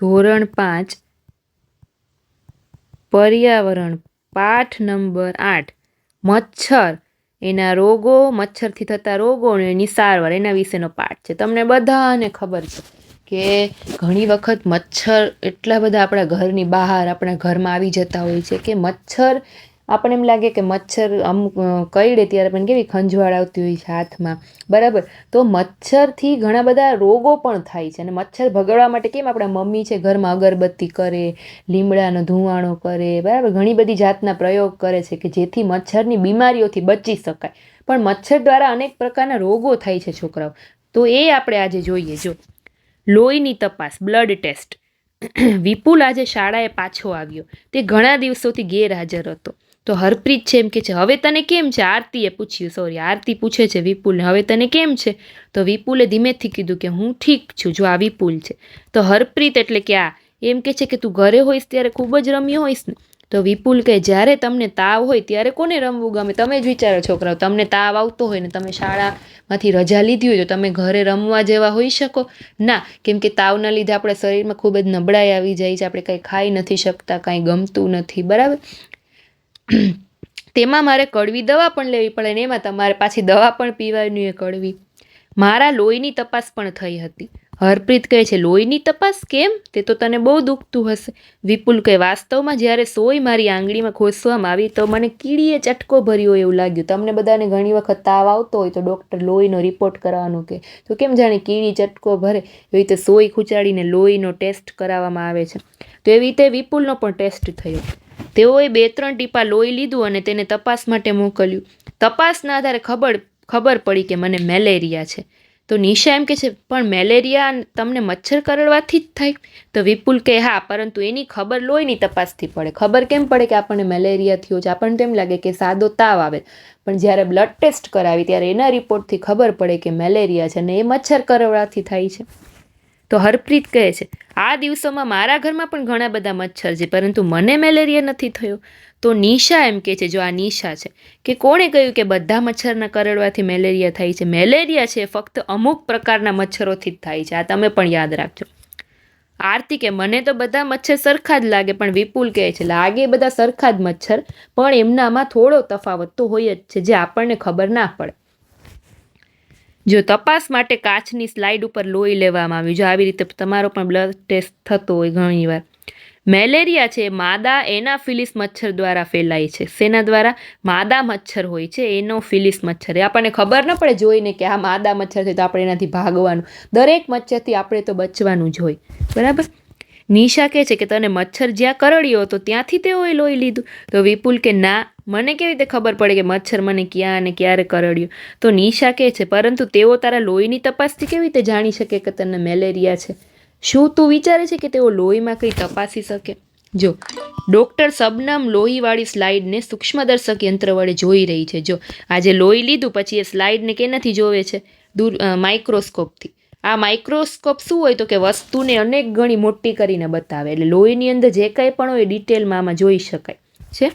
ધોરણ પાંચ, પર્યાવરણ, પાઠ નંબર આઠ, મચ્છર. એના રોગો, મચ્છરથી થતા રોગો અને એની સારવાર એના વિશેનો પાઠ છે. તમને બધાને ખબર છે કે ઘણી વખત મચ્છર એટલા બધા આપણા ઘરની બહાર, આપણા ઘરમાં આવી જતા હોય છે કે મચ્છર આપણને એમ લાગે કે મચ્છર અમુક કરડે ત્યારે પણ કેવી ખંજવાળ આવતી હોય છે હાથમાં. બરાબર? તો મચ્છરથી ઘણા બધા રોગો પણ થાય છે. અને મચ્છર ભગાડવા માટે કેમ આપણા મમ્મી છે ઘરમાં અગરબત્તી કરે, લીમડાનો ધુવાણો કરે, બરાબર? ઘણી બધી જાતના પ્રયોગ કરે છે કે જેથી મચ્છરની બીમારીઓથી બચી શકાય. પણ મચ્છર દ્વારા અનેક પ્રકારના રોગો થાય છે છોકરાઓ. તો એ આપણે આજે જોઈએ. જો, લોહીની તપાસ, બ્લડ ટેસ્ટ. વિપુલ આજે શાળાએ પાછો આવ્યો. તે ઘણા દિવસોથી ગેરહાજર હતો. તો હરપ્રીત છે એમ કે છે, હવે તને કેમ છે? આરતીએ પૂછ્યું સોરી આરતી પૂછે છે વિપુલને, હવે તને કેમ છે? તો વિપુલે ધીમેથી કીધું કે, હું ઠીક છું, જો આ વિપુલ છે. તો હરપ્રીત એટલે કે આ, એમ કે છે કે, તું ઘરે હોઈશ ત્યારે ખૂબ જ રમ્યો હોઈશ ને. તો વિપુલ કે જ્યારે તમને તાવ હોય ત્યારે કોને રમવું ગમે? તમે જ વિચારો છોકરાઓ, તમને તાવ આવતો હોય ને, તમે શાળામાંથી રજા લીધી હોય તો તમે ઘરે રમવા જેવા હોઈ શકો. ના, કેમ કે તાવના લીધે આપણા શરીરમાં ખૂબ જ નબળાઈ આવી જાય છે, આપણે કંઈ ખાઈ નથી શકતા, કાંઈ ગમતું નથી. બરાબર? તેમાં મારે કડવી દવા પણ લેવી પડે ને એમાં તમારે પાછી દવા પણ પીવાની એ કડવી. મારા લોહીની તપાસ પણ થઈ હતી. હરપ્રીત કહે છે, લોહીની તપાસ કેમ? તે તો તને બહુ દુખતું હશે. વિપુલ કહે, વાસ્તવમાં જ્યારે સોય મારી આંગળીમાં ખોસવામાં આવી તો મને કીડીએ ચટકો ભર્યો એવું લાગ્યું. તમને બધાને ઘણી વખત તાવ આવતો હોય તો ડૉક્ટર લોહીનો રિપોર્ટ કરાવવાનું કે તો કેમ જાણે કીડી ચટકો ભરે? એવી રીતે સોય ખૂંચાડીને લોહીનો ટેસ્ટ કરાવવામાં આવે છે. તો એવી રીતે વિપુલનો પણ ટેસ્ટ થયો. તેઓએ બે ત્રણ ટીપા લોહી લીધું અને તેને તપાસ માટે મોકલ્યું. તપાસના આધારે ખબર ખબર પડી કે મને મેલેરિયા છે. તો નિશા એમ કે છે, પણ મેલેરિયા તમને મચ્છર કરડવાથી જ થાય. તો વિપુલ કે હા, પરંતુ એની ખબર લોહીની તપાસથી પડે. ખબર કેમ પડે કે આપણને મેલેરિયા થયો છે? આપણને તો એમ લાગે કે સાદો તાવ આવે. પણ જ્યારે બ્લડ ટેસ્ટ કરાવી, ત્યારે એના રિપોર્ટથી ખબર પડે કે મેલેરિયા છે અને એ મચ્છર કરડવાથી થાય છે. તો હરપ્રીત કહે છે, આ દિવસોમાં મારા ઘરમાં પણ ઘણા બધા મચ્છર છે, પરંતુ મને મેલેરિયા નથી થયો. તો નિશા એમ કે છે, જો આ નિશા છે, કે કોણે કહ્યું કે બધા મચ્છરના કરડવાથી મેલેરિયા થાય છે? મેલેરિયા છે, ફક્ત અમુક પ્રકારના મચ્છરોથી જ થાય છે. આ તમે પણ યાદ રાખજો. આરતી કે, મને તો બધા મચ્છર સરખા જ લાગે, પણ વિપુલ કહે છે, લાગે બધા સરખા જ મચ્છર, પણ એમનામાં થોડો તફાવત તો હોય જ છે, જે આપણને ખબર ના પડે. જો તપાસ માટે કાચની સ્લાઇડ ઉપર લોહી લેવામાં આવ્યું, જો આવી રીતે તમારો પણ બ્લડ ટેસ્ટ થતો હોય ઘણીવાર મેલેરિયા છે, માદા એનાફિલિસ મચ્છર દ્વારા ફેલાય છે. શેના દ્વારા? માદા મચ્છર હોય છે એનો ફિલિસ મચ્છર. એ આપણને ખબર ન પડે જોઈને કે આ માદા મચ્છર છે તો આપણે એનાથી ભાગવાનું. દરેક મચ્છરથી આપણે તો બચવાનું જ હોય. બરાબર? નિશા કહે છે કે તને મચ્છર જ્યાં કરડ્યો હતો ત્યાંથી તેઓએ લોહી લીધું. તો વિપુલ કે, ના, મને કેવી રીતે ખબર પડે કે મચ્છર મને ક્યાં અને ક્યારે કરડ્યું? તો નિશા કહે છે, પરંતુ તેઓ તારા લોહીની તપાસથી કેવી રીતે જાણી શકે કે તને મેલેરિયા છે? શું તું વિચારે છે કે તેઓ લોહીમાં કંઈ તપાસી શકે? જો, ડૉક્ટર સબનમ લોહીવાળી સ્લાઇડને સૂક્ષ્મદર્શક યંત્ર વડે જોઈ રહી છે. જો, આજે લોહી લીધું, પછી એ સ્લાઇડને કેનાથી જોવે છે? દૂર માઇક્રોસ્કોપથી. આ માઇક્રોસ્કોપ શું હોય તો કે વસ્તુને અનેક ગણી મોટી કરીને બતાવે. એટલે લોહીની અંદર જે કંઈ પણ હોય ડિટેલમાં આમાં જોઈ શકાય. છે?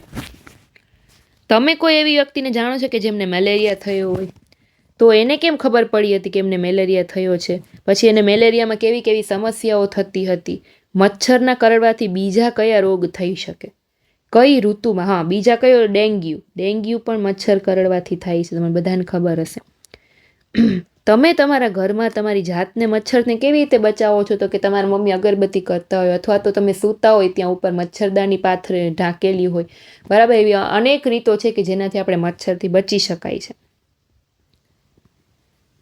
તમે કોઈ એવી વ્યક્તિને જાણો છો કે જેમને મેલેરિયા થયો હોય? તો એને કેમ ખબર પડી હતી કે એમને મેલેરિયા થયો છે? પછી એને મેલેરિયામાં કેવી કેવી સમસ્યાઓ થતી હતી? મચ્છરના કરડવાથી બીજા કયા રોગ થઈ શકે? કઈ ઋતુમાં? હા, બીજા કયો ડેન્ગ્યુ? ડેન્ગ્યુ પણ મચ્છર કરડવાથી થાય છે. તમને બધાને ખબર હશે. તમે તમારા ઘરમાં તમારી જાતને, મચ્છરને કેવી રીતે બચાવો છો? તો કે તમારા મમ્મી અગરબત્તી કરતા હોય અથવા તો તમે સૂતા હોય ત્યાં ઉપર મચ્છરદાની પાથરે ઢાંકેલી હોય. બરાબર, એવી અનેક રીતો છે કે જેનાથી આપણે મચ્છરથી બચી શકાય છે.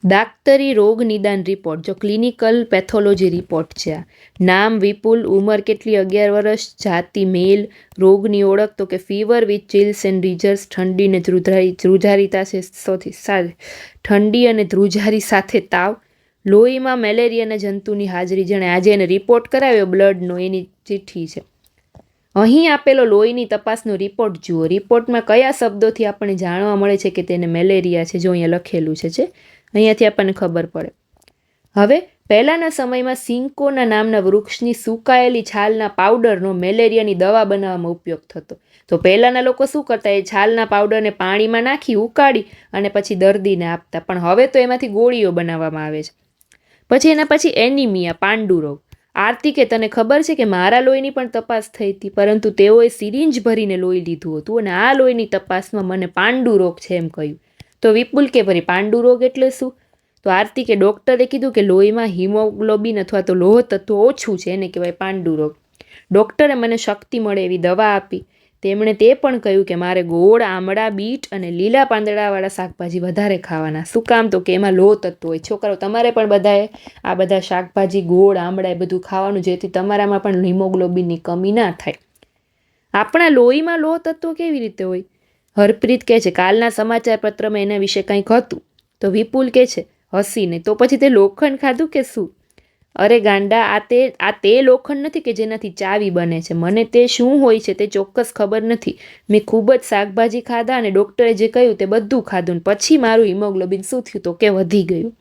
દાક્તરી રોગ નિદાન રિપોર્ટ. જો ક્લિનિકલ પેથોલોજી રિપોર્ટ છે આ. નામ વિપુલ, ઉંમર કેટલી, અગિયાર વર્ષ, જાતિ, મેલ, રોગની ઓળખ, તો કે fever with chills and rigors ઠંડી અને ધ્રુજારી, ધ્રુજારીતા છે સૌથી સાથે ઠંડી અને ધ્રુજારી સાથે તાવ. લોહીમાં મેલેરિયાના જંતુની હાજરી. જેણે આજે એને રિપોર્ટ કરાવ્યો બ્લડનો, એની ચિઠ્ઠી છે. અહીં આપેલો લોહીની તપાસનો રિપોર્ટ જુઓ. રિપોર્ટમાં કયા શબ્દોથી આપણને જાણવા મળે છે કે તેને મેલેરિયા છે? જો અહીંયા લખેલું છે છે અહીંયાથી આપણને ખબર પડે. હવે, પહેલાંના સમયમાં સિંકોના નામના વૃક્ષની સુકાયેલી છાલના પાવડરનો મેલેરિયાની દવા બનાવવામાં ઉપયોગ થતો. તો પહેલાંના લોકો શું કરતા? એ છાલના પાવડરને પાણીમાં નાખી ઉકાળી અને પછી દર્દીને આપતા. પણ હવે તો એમાંથી ગોળીઓ બનાવવામાં આવે છે. પછી એના પછી એનિમિયા, પાંડુ રોગ. આરતી કે તને ખબર છે કે મારા લોહીની પણ તપાસ થઈ હતી, પરંતુ તેઓએ સિરિંજ ભરીને લોહી લીધું હતું અને આ લોહીની તપાસમાં મને પાંડુ રોગ છે એમ કહ્યું. તો વિપુલ કે ભરી પાંડુ રોગ એટલે શું? તો આરતી ડૉક્ટરે કીધું કે લોહીમાં હિમોગ્લોબિન અથવા તો લોહ તત્વ ઓછું છે, એને કહેવાય પાંડુ રોગ. ડૉક્ટરે મને શક્તિ મળે એવી દવા આપી. તેમણે તે પણ કહ્યું કે મારે ગોળ, આમળા, બીટ અને લીલા પાંદડાવાળા શાકભાજી વધારે ખાવાના. શું કામ? તો કે એમાં લોહ તત્વ હોય. છોકરાઓ, તમારે પણ બધાએ આ બધા શાકભાજી, ગોળ, આમળા એ બધું ખાવાનું, જેથી તમારામાં પણ હિમોગ્લોબિનની કમી ના થાય. આપણા લોહીમાં લોહ તત્વ કેવી રીતે હોય? હરપ્રીત કહે છે, કાલના સમાચાર પત્રમાં એના વિશે કંઈક હતું. તો વિપુલ કહે છે, હસીને. તો પછી તે લોખંડ ખાધું કે શું? અરે ગાંડા, આ તે આ તે લોખંડ નથી કે જેનાથી ચાવી બને છે? મને તે શું હોય છે તે ચોક્કસ ખબર નથી. મેં ખૂબ જ શાકભાજી ખાધા અને ડૉક્ટરે જે કહ્યું તે બધું ખાધું પછી મારું હિમોગ્લોબિન શું થયું તો કે વધી ગયું.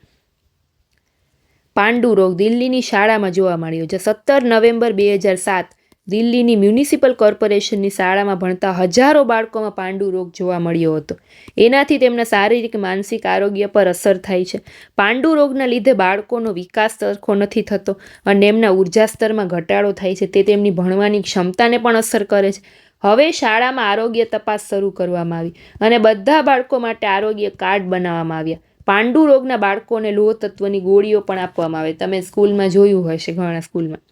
પાંડુ રોગ દિલ્હીની શાળામાં જોવા મળ્યો છે સત્તર નવેમ્બર બે હજાર સાત દિલ્હીની મ્યુનિસિપલ કોર્પોરેશનની શાળામાં ભણતા હજારો બાળકોમાં પાંડુ રોગ જોવા મળ્યો હતો. એનાથી તેમના શારીરિક, માનસિક આરોગ્ય પર અસર થાય છે. પાંડુ રોગના લીધે બાળકોનો વિકાસ સરખો નથી થતો અને એમના ઊર્જા સ્તરમાં ઘટાડો થાય છે. તે તેમની ભણવાની ક્ષમતાને પણ અસર કરે છે. હવે શાળામાં આરોગ્ય તપાસ શરૂ કરવામાં આવી અને બધા બાળકો માટે આરોગ્ય કાર્ડ બનાવવામાં આવ્યા. પાંડુ રોગના બાળકોને લોહ તત્વની ગોળીઓ પણ આપવામાં આવે. તમે સ્કૂલમાં જોયું હશે ઘણા સ્કૂલમાં.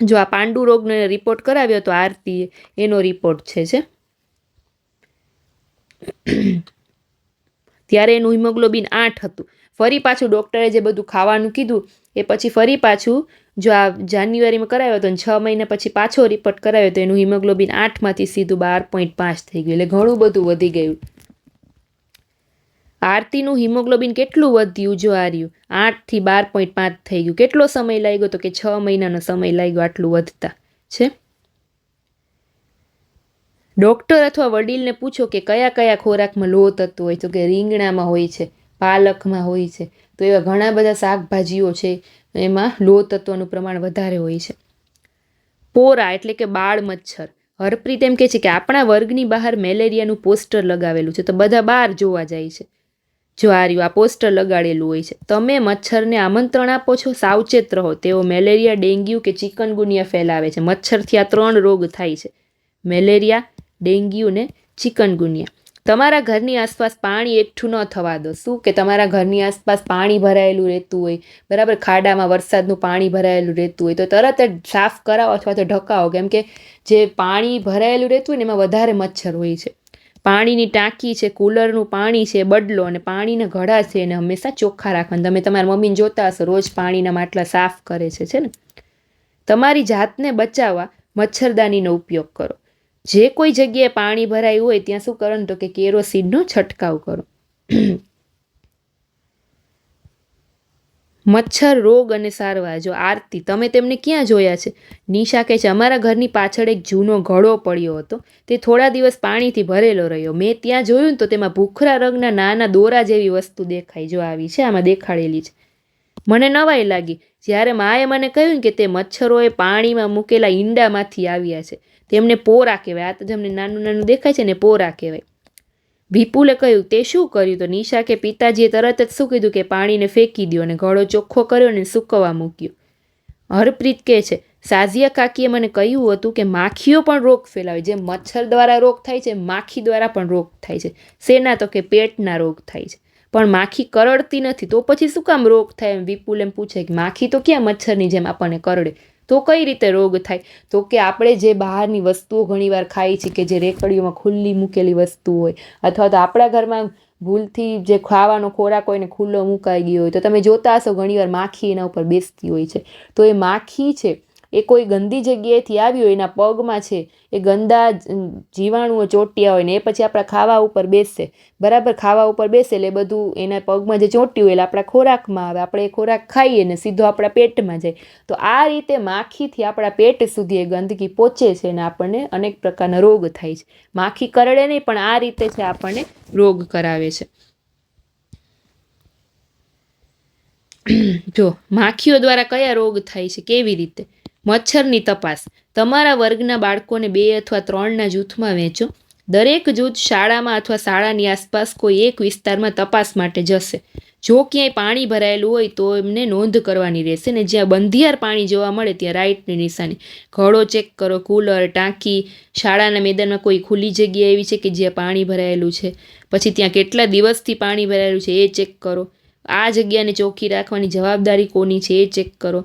જો આ પાંડુ રોગનો રિપોર્ટ કરાવ્યો તો આરતીએ એનો રિપોર્ટ છે છે. ત્યારે એનું હિમોગ્લોબિન આઠ હતું. ફરી પાછું ડૉક્ટરે જે બધું ખાવાનું કીધું, એ પછી ફરી પાછું જો આ જાન્યુઆરીમાં કરાવ્યો હતો છ મહિના પછી પાછો રિપોર્ટ કરાવ્યો તો એનું હિમોગ્લોબિન આઠમાંથી સીધું બાર પોઈન્ટ પાંચ થઈ ગયું. એટલે ઘણું બધું વધી ગયું. આરતીનું હિમોગ્લોબિન કેટલું વધ્યું? જો આ આઠથી બાર પોઈન્ટ પાંચ થઈ ગયું. કેટલો સમય લાગ્યો? તો કે છ મહિનાનો સમય લાગ્યો આટલું વધતા. છે? ડૉક્ટર અથવા વડીલને પૂછો કે કયા કયા ખોરાકમાં લોહ તત્વ હોય? તો કે રીંગણામાં હોય છે, પાલકમાં હોય છે. તો એવા ઘણા બધા શાકભાજીઓ છે, એમાં લોહ તત્વનું પ્રમાણ વધારે હોય છે. પોરા એટલે કે બાળ મચ્છર. હરપ્રીત એમ કહે છે કે આપણા વર્ગની બહાર મેલેરિયાનું પોસ્ટર લગાવેલું છે. તો બધા બહાર જોવા જાય છે. જો આ રહ્યું, આ પોસ્ટર લગાડેલું હોય છે. તમે મચ્છરને આમંત્રણ આપો છો, સાવચેત રહો. તેઓ મેલેરિયા, ડેન્ગ્યુ કે ચિકનગુનિયા ફેલાવે છે. મચ્છરથી આ ત્રણ રોગ થાય છે. મેલેરિયા, ડેન્ગ્યુ ને ચિકનગુનિયા. તમારા ઘરની આસપાસ પાણી એકઠું ન થવા દો. શું કે તમારા ઘરની આસપાસ પાણી ભરાયેલું રહેતું હોય? બરાબર, ખાડામાં વરસાદનું પાણી ભરાયેલું રહેતું હોય. તો તરત જ સાફ કરાવો અથવા તો ઢકાવો. કેમ કે જે પાણી ભરાયેલું રહેતું હોય ને, એમાં વધારે મચ્છર હોય છે. પાણીની ટાંકી છે, કુલરનું પાણી છે, બદલો અને પાણીના ઘડા છે એને હંમેશા ચોખ્ખા રાખવાના. તમે તમારા મમ્મીને જોતા હશો, રોજ પાણીના માટલા સાફ કરે છે છે ને? તમારી જાતને બચાવવા મચ્છરદાનીનો ઉપયોગ કરો. જે કોઈ જગ્યાએ પાણી ભરાયું હોય, ત્યાં શું કરો ને તો કે કેરોસીનનો છંટકાવ કરો. મચ્છર રોગ અને સારવાર. જો આરતી, તમે તેમને ક્યાં જોયા છે? નિશા કહે છે, અમારા ઘરની પાછળ એક જૂનો ઘડો પડ્યો હતો. તે થોડા દિવસ પાણીથી ભરેલો રહ્યો. મેં ત્યાં જોયું તો તેમાં ભૂખરા રંગના નાના દોરા જેવી વસ્તુ દેખાઈ. જો આવી છે, આમાં દેખાડેલી છે. મને નવાઈ લાગી. જ્યારે માએ મને કહ્યું કે તે મચ્છરોએ પાણીમાં મૂકેલા ઈંડામાંથી આવ્યા છે. તેમને પોરા કહેવાય. આ તો જેમને નાનું નાનું દેખાય છે ને પોરા કહેવાય. વિપુલે કહ્યું, તે શું કર્યું? તો નિશા કે, પિતાજીએ તરત જ શું કીધું કે, પાણીને ફેંકી દો અને ઘડો ચોખ્ખો કર્યો અને સૂકવવા મૂક્યો. હરપ્રીત કહે છે, સાઝિયા કાકીએ મને કહ્યું હતું કે, માખીઓ પણ રોગ ફેલાવે જેમ મચ્છર દ્વારા રોગ થાય છે, માખી દ્વારા પણ રોગ થાય છે. શેના તો કે પેટના રોગ થાય છે. પણ માખી કરડતી નથી, તો પછી શું કામ રોગ થાય? એમ વિપુલ એમ પૂછે કે, માખી તો ક્યાં મચ્છરની જેમ આપણને કરડે? તો કઈ રીતે રોગ થાય? તો કે આપણે જે બહારની વસ્તુઓ ઘણીવાર ખાઈ છીએ કે જે રેકડીઓમાં ખુલ્લી મૂકેલી વસ્તુ હોય, અથવા તો આપણા ઘરમાં ભૂલથી જે ખાવાનો ખોરાક હોય ને ખુલ્લો મુકાઈ ગયો હોય, તો તમે જોતા હશો ઘણીવાર માખી એના ઉપર બેસતી હોય છે. તો એ માખી છે એ કોઈ ગંદી જગ્યાએથી આવી હોય એના પગમાં છે, એ ગંદા જીવાણુઓ ચોંટ્યા હોય ને એ પછી આપણા ખાવા ઉપર બેસે બરાબર, ખાવા ઉપર બેસે એટલે બધું એના પગમાં જે ચોંટ્યું હોય એટલે આપણા ખોરાકમાં આવે. આપણે એ ખોરાક ખાઈએ ને સીધો આપણા પેટમાં જાય. તો આ રીતે માખીથી આપણા પેટ સુધી એ ગંદકી પહોંચે છે અને આપણને અનેક પ્રકારના રોગ થાય છે. માખી કરડે નહીં, પણ આ રીતે છે આપણને રોગ કરાવે છે. જો, માખીઓ દ્વારા કયા રોગ થાય છે, કેવી રીતે? મચ્છરની તપાસ. તમારા વર્ગના બાળકોને બે અથવા ત્રણના જૂથમાં વહેંચો દરેક જૂથ શાળામાં અથવા શાળાની આસપાસ કોઈ એક વિસ્તારમાં તપાસ માટે જશે. જો ક્યાંય પાણી ભરાયેલું હોય તો એમને નોંધ કરવાની રહેશે ને જ્યાં બંધિયાર પાણી જોવા મળે ત્યાં રાઇટની નિશાની. ઘડો ચેક કરો, કુલર, ટાંકી. શાળાના મેદાનમાં કોઈ ખુલ્લી જગ્યા એવી છે કે જ્યાં પાણી ભરાયેલું છે? પછી ત્યાં કેટલા દિવસથી પાણી ભરાયેલું છે એ ચેક કરો. આ જગ્યાને ચોખ્ખી રાખવાની જવાબદારી કોની છે એ ચેક કરો.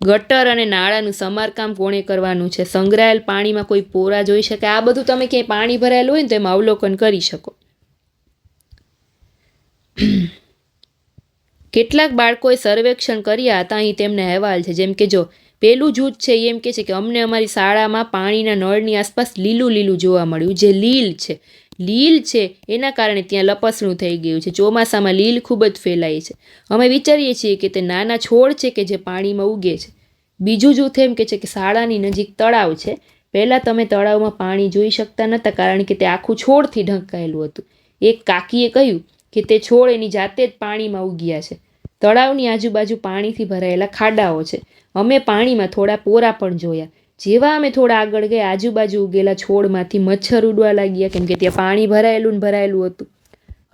ગટર અને નાળાનું સમારકામ કોણે કરવાનું છે? સંગ્રહાયેલ પાણીમાં કોઈ પોરા જોઈ શકે? આ બધું તમે ક્યાંય પાણી ભરાયેલું હોય ને તો એમાં અવલોકન કરી શકો. કેટલાક બાળકોએ સર્વેક્ષણ કર્યા હતા, અહીં તેમને અહેવાલ છે. જેમ કે જો, પેલું જૂથ છે, એમ કે છે કે અમને અમારી શાળામાં પાણીના નળની આસપાસ લીલું લીલું જોવા મળ્યું, જે લીલ છે. લીલ છે, એના કારણે ત્યાં લપસણું થઈ ગયું છે. ચોમાસામાં લીલ ખૂબ જ ફેલાય છે. અમે વિચારીએ છીએ કે તે નાના છોડ છે કે જે પાણીમાં ઉગે છે. બીજું જૂથ એમ કે છે કે શાળાની નજીક તળાવ છે. પહેલાં તમે તળાવમાં પાણી જોઈ શકતા નહોતા કારણ કે તે આખું છોડથી ઢંકાયેલું હતું. એક કાકીએ કહ્યું કે તે છોડ એની જાતે જ પાણીમાં ઉગ્યા છે. તળાવની આજુબાજુ પાણીથી ભરાયેલા ખાડાઓ છે. અમે પાણીમાં થોડા પોરા પણ જોયા. જેવા અમે થોડા આગળ ગયા, આજુબાજુ ઉગેલા છોડમાંથી મચ્છર ઉડવા લાગ્યા, કેમ કે ત્યાં પાણી ભરાયેલું ને ભરાયેલું હતું.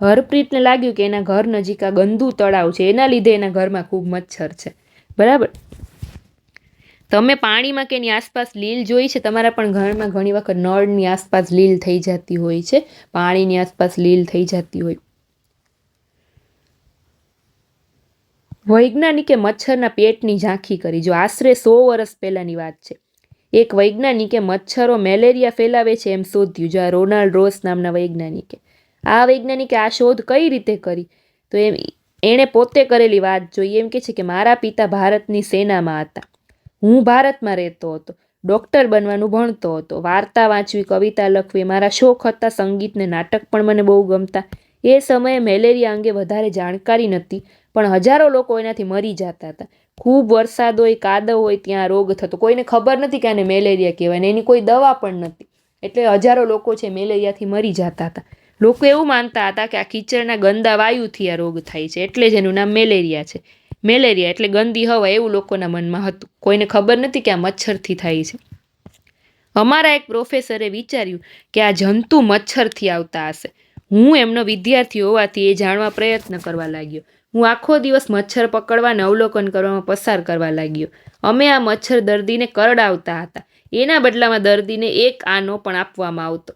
હરપ્રીતને લાગ્યું કે એના ઘર નજીક આ ગંદુ તળાવ છે, એના લીધે એના ઘરમાં ખૂબ મચ્છર છે. બરાબર? તમે પાણીમાં કે એની આસપાસ લીલ જોઈ છે? તમારા પણ ઘરમાં ઘણી વખત નળની આસપાસ લીલ થઈ જતી હોય છે, પાણીની આસપાસ લીલ થઈ જતી હોય. વૈજ્ઞાનિકે મચ્છરના પેટની ઝાંખી કરી. જો આશરે સો વર્ષ પહેલાંની વાત છે. એક વૈજ્ઞાનિકે મચ્છરો મેલેરિયા ફેલાવે છે એમ શોધ્યું. જે આ રોનાલ્ડ રોસ નામના વૈજ્ઞાનિકે. આ વૈજ્ઞાનિકે આ શોધ કઈ રીતે કરી? તો એમ, એણે પોતે કરેલી વાત જોઈએ એમ કે છે કે મારા પિતા ભારતની સેનામાં હતા. હું ભારતમાં રહેતો હતો. ડૉક્ટર બનવાનું ભણતો હતો. વાર્તા વાંચવી, કવિતા લખવી, મારા શોખ હતા સંગીતને નાટક પણ મને બહુ ગમતા. એ સમયે મેલેરિયા અંગે વધારે જાણકારી નહોતી, પણ હજારો લોકો એનાથી મરી જતા હતા. ખૂબ વરસાદ હોય, કાદવ હોય, ત્યાં રોગ થતો. કોઈને ખબર નથી કે આને મેલેરિયા કહેવાય ને એની કોઈ દવા પણ નથી. એટલે હજારો લોકો છે મેલેરિયાથી મરી જતા હતા. લોકો એવું માનતા હતા કે આ કીચડના ગંદા વાયુથી આ રોગ થાય છે. એટલે જ એનું નામ મેલેરિયા છે. મેલેરિયા એટલે ગંદી હવા એવું લોકોના મનમાં હતું. કોઈને ખબર નથી કે આ મચ્છરથી થાય છે. અમારા એક પ્રોફેસરે વિચાર્યું કે આ જંતુ મચ્છરથી આવતા હશે. હું એમનો વિદ્યાર્થી હોવાથી એ જાણવા પ્રયત્ન કરવા લાગ્યો. હું આખો દિવસ મચ્છર પકડવાને અવલોકન કરવામાં પસાર કરવા લાગ્યો. અમે આ મચ્છર દર્દીને કરડાવતા હતા. એના બદલામાં દર્દીને એક આનો પણ આપવામાં આવતો.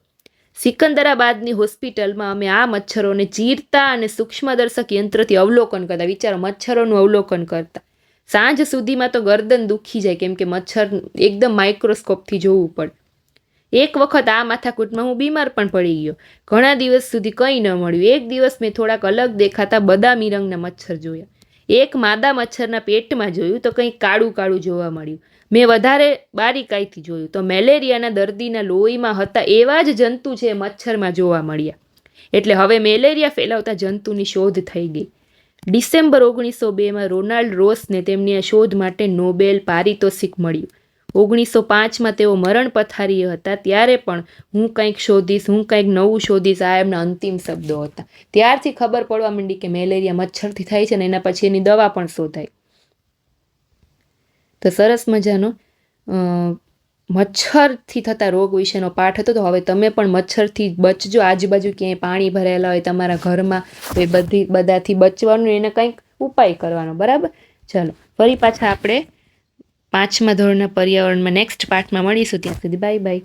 સિકંદરાબાદની હોસ્પિટલમાં અમે આ મચ્છરોને ચીરતા અને સૂક્ષ્મદર્શક યંત્રથી અવલોકન કરતા, વિચારો, મચ્છરોનું અવલોકન કરતા. સાંજ સુધીમાં તો ગરદન દુખી જાય, કેમ કે મચ્છર એકદમ માઇક્રોસ્કોપથી જોવું પડે. એક વખત આ માથાકૂટમાં હું બીમાર પણ પડી ગયો. ઘણા દિવસ સુધી કંઈ ન મળ્યું. એક દિવસ મેં થોડાક અલગ દેખાતા બદામી રંગના મચ્છર જોયા. એક માદા મચ્છરના પેટમાં જોયું તો કંઈક કાળું કાળું જોવા મળ્યું. મેં વધારે બારીકાઈથી જોયું તો મેલેરિયાના દર્દીના લોહીમાં હતા એવા જ જંતુ છે મચ્છરમાં જોવા મળ્યા. એટલે હવે મેલેરિયા ફેલાવતા જંતુની શોધ થઈ ગઈ. ડિસેમ્બર ઓગણીસો બેમાં રોનાલ્ડ રોસને તેમની આ શોધ માટે નોબેલ પારિતોષિક મળ્યું. ઓગણીસો પાંચમાં તેઓ મરણ પથારીએ હતા, ત્યારે પણ હું કંઈક શોધીશ, હું કંઈક નવું શોધીશ, આ એમના અંતિમ શબ્દો હતા. ત્યારથી ખબર પડવા માંડી કે મેલેરિયા મચ્છરથી થાય છે ને એના પછી એની દવા પણ શોધાય. તો સરસ મજાનો મચ્છરથી થતા રોગ વિશેનો પાઠ હતો. તો હવે તમે પણ મચ્છરથી બચજો. આજુબાજુ ક્યાંય પાણી ભરાયેલા હોય, તમારા ઘરમાં તો એ બધી, બધાથી બચવાનું એને કંઈક ઉપાય કરવાનો. બરાબર? ચાલો, ફરી પાછા આપણે પાંચમા ધોરણના પર્યાવરણમાં નેક્સ્ટ પાર્ટમાં મળીશું. ત્યાં સુધી બાય બાય